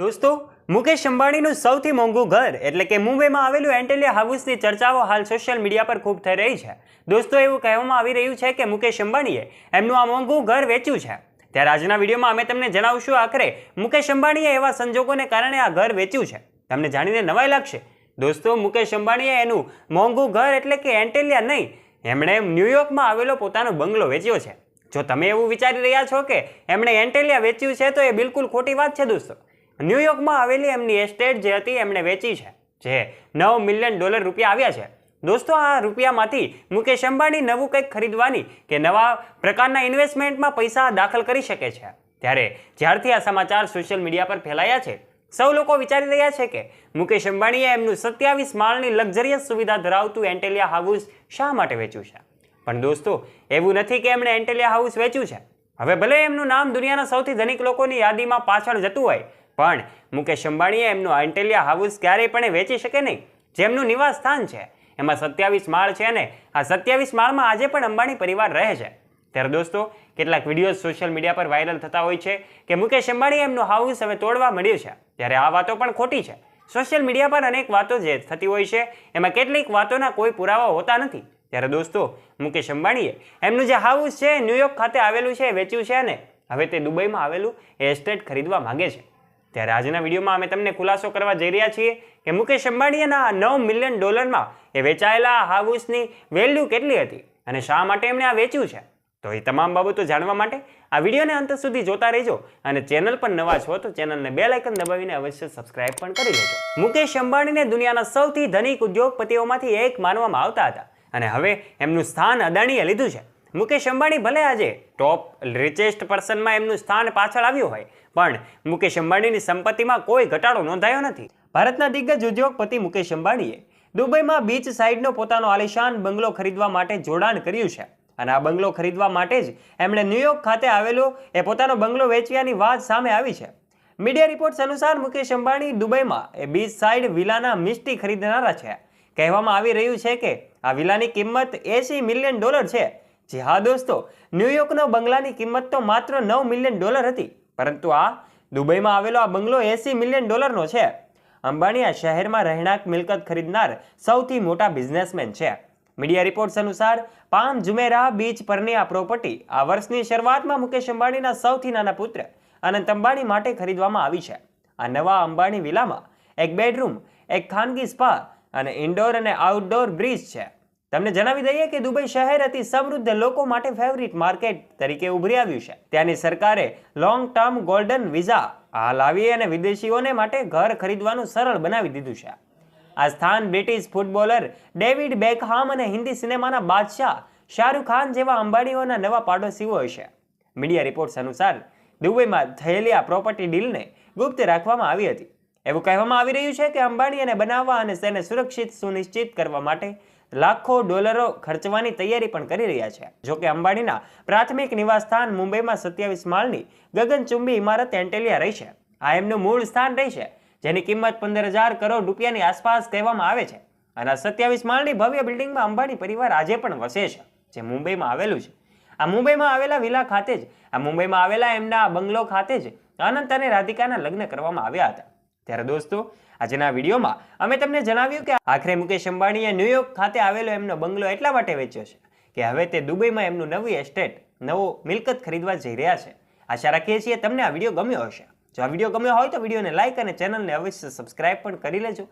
દોસ્તો, મુકેશ અંબાણીનું સૌથી મોંઘું ઘર, એટલે કે મુંબઈમાં આવેલું એન્ટેલિયા હાઉસની ચર્ચાઓ હાલ સોશિયલ મીડિયા પર ખૂબ થઈ રહી છે. દોસ્તો, એવું કહેવામાં આવી રહ્યું છે કે મુકેશ અંબાણીએ એમનું આ મોંઘું ઘર વેચ્યું છે. ત્યારે આજના વિડીયોમાં અમે તમને જણાવશું આખરે મુકેશ અંબાણીએ એવા સંજોગોને કારણે આ ઘર વેચ્યું છે. તમને જાણીને નવાઈ લાગશે. દોસ્તો, મુકેશ અંબાણીએ એનું મોંઘું ઘર એટલે કે એન્ટેલિયા નહીં, એમણે ન્યુયોર્કમાં આવેલો પોતાનો બંગલો વેચ્યો છે. જો તમે એવું વિચારી રહ્યા છો કે એમણે એન્ટેલિયા વેચ્યું છે, તો એ બિલકુલ ખોટી વાત છે દોસ્તો. ન્યુયોર્કમાં આવેલી એમની એસ્ટેટ જે હતી એમણે વેચી છે, જે નવ મિલિયન ડોલર રૂપિયા આવ્યા છે. દોસ્તો, આ રૂપિયામાંથી મુકેશ અંબાણી નવું કંઈક ખરીદવાની કે નવા પ્રકારના ઇન્વેસ્ટમેન્ટમાં પૈસા દાખલ કરી શકે છે. ત્યારે જ્યારથી આ સમાચાર સોશિયલ મીડિયા પર ફેલાયા છે, સૌ લોકો વિચારી રહ્યા છે કે મુકેશ અંબાણીએ એમનું સત્યાવીસ માળની લક્ઝરિયસ સુવિધા ધરાવતું એન્ટેલિયા હાઉસ શા માટે વેચ્યું છે? પણ દોસ્તો, એવું નથી કે એમણે એન્ટેલિયા હાઉસ વેચ્યું છે. હવે ભલે એમનું નામ દુનિયાના સૌથી ધનિક લોકોની યાદીમાં પાછળ જતું હોય પણ મુકેશ અંબાણીએ એમનું એન્ટેલિયા હાઉસ ક્યારેય પણ વેચી શકે નહીં. જેમનું નિવાસ સ્થાન છે. એમાં સત્યાવીસ માળ છે ને આ સત્યાવીસ માળમાં આજે પણ અંબાણી પરિવાર રહે છે. ત્યારે દોસ્તો, કેટલાક વીડિયો સોશિયલ મીડિયા પર વાયરલ થતા હોય છે કે મુકેશ અંબાણીએ એમનું હાઉસ હવે તોડવા મળ્યું છે. ત્યારે આ વાતો પણ ખોટી છે. સોશિયલ મીડિયા પર અનેક વાતો જે થતી હોય છે, એમાં કેટલીક વાતોના કોઈ પુરાવા હોતા નથી. ત્યારે દોસ્તો, મુકેશ અંબાણીએ એમનું જે હાઉસ છે ન્યુયોર્ક ખાતે આવેલું છે વેચ્યું છે અને હવે તે દુબઈમાં આવેલું એસ્ટેટ ખરીદવા માગે છે. ત્યારે આજના વિડીયોમાં અમે તમને ખુલાસો કરવા જઈ રહ્યા છીએ કે મુકેશ અંબાણીના નવ મિલિયન ડોલરમાં એ વેચાયેલા હાઉસની વેલ્યુ કેટલી હતી અને શા માટે એમણે આ વેચ્યું છે? તો એ તમામ બાબતો જાણવા માટે આ વિડીયોને અંત સુધી જોતા રહેજો અને ચેનલ પર નવા છો તો ચેનલને બે લાઇકન દબાવીને અવશ્ય સબસ્ક્રાઇબ પણ કરી લેજો. મુકેશ અંબાણીને દુનિયાના સૌથી ધનિક ઉદ્યોગપતિઓમાંથી એક માનવામાં આવતા હતા અને હવે એમનું સ્થાન અદાણીએ લીધું છે. મુકેશ અંબાણી ભલે આજે ટોપ રિચેસ્ટ પર્સનમાં એમનું સ્થાન પાછળ આવ્યું હોય, પણ મુકેશ અંબાણીની સંપત્તિમાં કોઈ ઘટાડો નોંધાયો નથી. ભારતના દિગ્ગજ ઉદ્યોગપતિ મુકેશ અંબાણીએ દુબઈમાં બીચ સાઇડનો પોતાનો આલિશાન બંગલો ખરીદવા માટે જોડાણ કર્યું છે. અને આ બંગલો ખરીદવા માટે જ એમણે ન્યુયોર્ક ખાતે આવેલો એ પોતાનો બંગલો વેચ્યાની વાત સામે આવી છે. મીડિયા રિપોર્ટ્સ અનુસાર મુકેશ અંબાણી દુબઈમાં એ બીચ સાઇડ વિલાના મિસ્ટી ખરીદનારા છે. કહેવામાં આવી રહ્યું છે કે આ વિલાની કિંમત એસી મિલિયન ડોલર છે. જી હા દોસ્તો ન્યુયોર્કનો બંગલાની કિંમત તો માત્ર નવ મિલિયન ડોલર હતી, પરંતુ આ દુબઈમાં આવેલો આ બંગલો એસી મિલિયન ડોલરનો છે. અંબાણી આ શહેરમાં રહેણાંક મિલકત ખરીદનાર સૌથી મોટા બિઝનેસમેન છે. મીડિયા રિપોર્ટ્સ અનુસાર, પામ જુમેરા બીચ પરની આ પ્રોપર્ટી આ વર્ષની શરૂઆતમાં મુકેશ અંબાણીના સૌથી નાના પુત્ર અનંત અંબાણી માટે ખરીદવામાં આવી છે. આ નવા અંબાણી વિલામાં એક બેડરૂમ એક ખાનગી સ્પા અને ઇન્ડોર અને આઉટડોર બ્રિજ છે. તમને જણાવી દઈએ કે દુબઈ શહેર અતિ સમૃદ્ધ લોકો માટે ફેવરિટ માર્કેટ તરીકે ઉભરી આવ્યું છે. ત્યાંની સરકારે લોંગ ટર્મ ગોલ્ડન વિઝા હાલ લાવી અને વિદેશીઓને માટે ઘર ખરીદવાનું સરળ બનાવી દીધું છે. આ સ્થાન બ્રિટિશ ફૂટબોલર ડેવિડ બેકહામ અને હિન્દી સિનેમાના બાદશાહ શાહરૂખ ખાન જેવા અંબાણીઓના નવા પાડોશીઓ હશે. મીડિયા રિપોર્ટ્સ અનુસાર દુબઈમાં થયેલી આ પ્રોપર્ટી ડીલને ગુપ્ત રાખવામાં આવી હતી. એવું કહેવામાં આવી રહ્યું છે કે અંબાણીને બનાવવા અને તેને સુરક્ષિત સુનિશ્ચિત કરવા માટે લાખો ડોલરો ખર્ચવાની તૈયારી પણ કરી રહ્યા છે. જોકે અંબાણીના પ્રાથમિક નિવાસસ્થાન મુંબઈમાં સત્યાવીસ માળની ગગનચુંબી ઇમારત એન્ટેલિયા રહી છે. આ એમનું મૂળ સ્થાન રહી છે, જેની કિંમત પંદર હજાર કરોડ રૂપિયાની આસપાસ કહેવામાં આવે છે. અને સત્યાવીસ માળની ભવ્ય બિલ્ડિંગમાં અંબાણી પરિવાર આજે પણ વસે છે, જે મુંબઈમાં આવેલું છે. આ મુંબઈમાં આવેલા વિલા ખાતે જ, આ મુંબઈમાં આવેલા એમના બંગલો ખાતે જ અનંત અને રાધિકાના લગ્ન કરવામાં આવ્યા હતા. ત્યારે દોસ્તો, આજના વિડીયોમાં અમે તમને જણાવ્યું કે આખરે મુકેશ અંબાણીએ ન્યુયોર્ક ખાતે આવેલો એમનો બંગલો એટલા માટે વેચ્યો છે કે હવે તે દુબઈમાં એમનું નવી એસ્ટેટ નવો મિલકત ખરીદવા જઈ રહ્યા છે. આશા રાખીએ છીએ તમને આ વીડિયો ગમ્યો હશે. જો આ વીડિયો ગમ્યો હોય તો વિડીયોને લાઇક અને ચેનલને અવશ્ય સબસ્ક્રાઇબ પણ કરી લેજો.